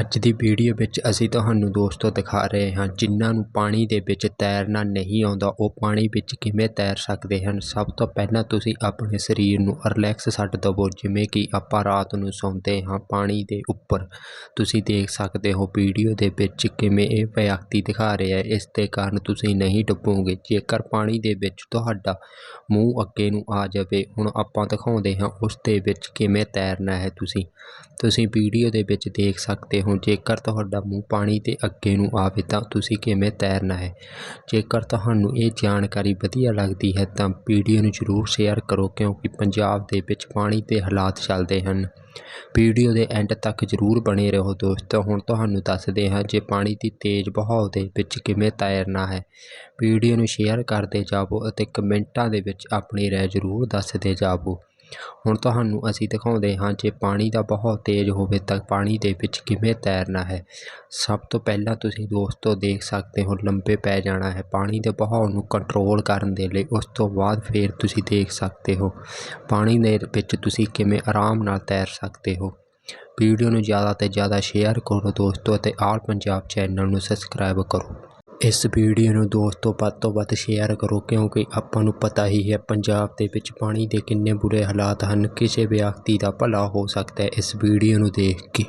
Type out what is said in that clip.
ਅੱਜ ਦੀ ਵੀਡੀਓ ਵਿੱਚ ਅਸੀਂ ਤੁਹਾਨੂੰ ਦੋਸਤੋ ਦਿਖਾ ਰਹੇ ਹਾਂ, ਜਿਨ੍ਹਾਂ ਨੂੰ ਪਾਣੀ ਦੇ ਵਿੱਚ ਤੈਰਨਾ ਨਹੀਂ ਆਉਂਦਾ, ਉਹ ਪਾਣੀ ਵਿੱਚ ਕਿਵੇਂ ਤੈਰ ਸਕਦੇ ਹਨ? ਸਭ ਤੋਂ ਪਹਿਲਾਂ ਤੁਸੀਂ ਆਪਣੇ ਸਰੀਰ ਨੂੰ ਰਿਲੈਕਸ ਛੱਡ ਦੇਵੋ, ਜਿਵੇਂ ਕਿ ਆਪਾਂ ਰਾਤ ਨੂੰ ਸੌਂਦੇ ਹਾਂ ਪਾਣੀ ਦੇ ਉੱਪਰ। ਤੁਸੀਂ ਦੇਖ ਸਕਦੇ ਹੋ ਵੀਡੀਓ ਦੇ ਵਿੱਚ ਕਿਵੇਂ ਇਹ ਵਿਅਕਤੀ ਦਿਖਾ ਰਿਹਾ ਹੈ। ਇਸ ਦੇ ਕਾਰਨ ਤੁਸੀਂ ਨਹੀਂ ਡੁੱਬੋਗੇ। ਜੇਕਰ ਪਾਣੀ ਦੇ ਵਿੱਚ ਤੁਹਾਡਾ ਮੂੰਹ ਅੱਗੇ ਨੂੰ ਆ ਜਾਵੇ, ਹੁਣ ਆਪਾਂ ਦਿਖਾਉਂਦੇ ਹਾਂ ਉਸ ਦੇ ਵਿੱਚ ਕਿਵੇਂ ਤੈਰਨਾ ਹੈ ਤੁਸੀਂ। ਤੁਸੀਂ ਵੀਡੀਓ ਦੇ ਵਿੱਚ ਦੇਖ ਸਕਦੇ ਹੋ, ਜੇਕਰ ਤੁਹਾਡਾ ਮੂੰਹ ਪਾਣੀ ਦੇ ਅੱਗੇ ਨੂੰ ਆਵੇ ਤਾਂ ਤੁਸੀਂ ਕਿਵੇਂ ਤੈਰਨਾ ਹੈ? ਜੇਕਰ ਤੁਹਾਨੂੰ ਇਹ ਜਾਣਕਾਰੀ ਵਧੀਆ ਲੱਗਦੀ ਹੈ ਤਾਂ ਵੀਡੀਓ ਨੂੰ ਜ਼ਰੂਰ ਸ਼ੇਅਰ ਕਰੋ, ਕਿਉਂਕਿ ਪੰਜਾਬ ਦੇ ਵਿੱਚ ਪਾਣੀ ਦੇ ਹਾਲਾਤ ਚੱਲਦੇ ਹਨ। ਵੀਡੀਓ ਦੇ ਐਂਡ ਤੱਕ ਜ਼ਰੂਰ ਬਣੇ ਰਹੋ ਦੋਸਤੋ। ਹੁਣ ਤੁਹਾਨੂੰ ਦੱਸਦੇ ਹਾਂ ਜੇ ਪਾਣੀ ਦੀ ਤੇਜ਼ ਵਹਾਅ ਦੇ ਵਿੱਚ ਕਿਵੇਂ ਤੈਰਨਾ ਹੈ। ਵੀਡੀਓ ਨੂੰ ਸ਼ੇਅਰ ਕਰਦੇ ਜਾਵੋ ਅਤੇ ਕਮੈਂਟਾਂ ਦੇ ਵਿੱਚ ਆਪਣੀ ਰਾਏ ਜ਼ਰੂਰ ਦੱਸਦੇ ਜਾਵੋ। ਹੁਣ ਤੁਹਾਨੂੰ ਅਸੀਂ ਦਿਖਾਉਂਦੇ ਹਾਂ ਜੇ ਪਾਣੀ ਦਾ ਬਹੁਤ ਤੇਜ਼ ਹੋਵੇ ਤਾਂ ਪਾਣੀ ਦੇ ਵਿੱਚ ਕਿਵੇਂ ਤੈਰਨਾ ਹੈ। ਸਭ ਤੋਂ ਪਹਿਲਾਂ ਤੁਸੀਂ ਦੋਸਤੋ ਦੇਖ ਸਕਦੇ ਹੋ ਲੰਬੇ ਪੈ ਜਾਣਾ ਹੈ। ਪਾਣੀ ਦੇ ਵਹਾਅ ਨੂੰ ਕੰਟਰੋਲ ਕਰਨ ਦੇ ਲਈ ਉਸ ਤੋਂ ਬਾਅਦ ਫਿਰ ਤੁਸੀਂ ਦੇਖ ਸਕਦੇ ਹੋ ਪਾਣੀ ਦੇ ਵਿੱਚ ਤੁਸੀਂ ਕਿਵੇਂ ਆਰਾਮ ਨਾਲ ਤੈਰ ਸਕਦੇ ਹੋ। ਵੀਡੀਓ ਨੂੰ ਜ਼ਿਆਦਾ ਤੋਂ ਜ਼ਿਆਦਾ ਸ਼ੇਅਰ ਕਰੋ ਦੋਸਤੋ ਅਤੇ ਆਲ ਪੰਜਾਬ ਚੈਨਲ ਨੂੰ ਸਬਸਕ੍ਰਾਈਬ ਕਰੋ। ਇਸ ਵੀਡੀਓ ਨੂੰ ਦੋਸਤੋ ਵੱਧ ਤੋਂ ਵੱਧ ਸ਼ੇਅਰ ਕਰੋ, ਕਿਉਂਕਿ ਆਪਾਂ ਨੂੰ ਪਤਾ ਹੀ ਹੈ ਪੰਜਾਬ ਦੇ ਵਿੱਚ ਪਾਣੀ ਦੇ ਕਿੰਨੇ ਬੁਰੇ ਹਾਲਾਤ ਹਨ। ਕਿਸੇ ਵਿਅਕਤੀ ਦਾ ਭਲਾ ਹੋ ਸਕਦਾ ਹੈ ਇਸ ਵੀਡੀਓ ਨੂੰ ਦੇਖ ਕੇ।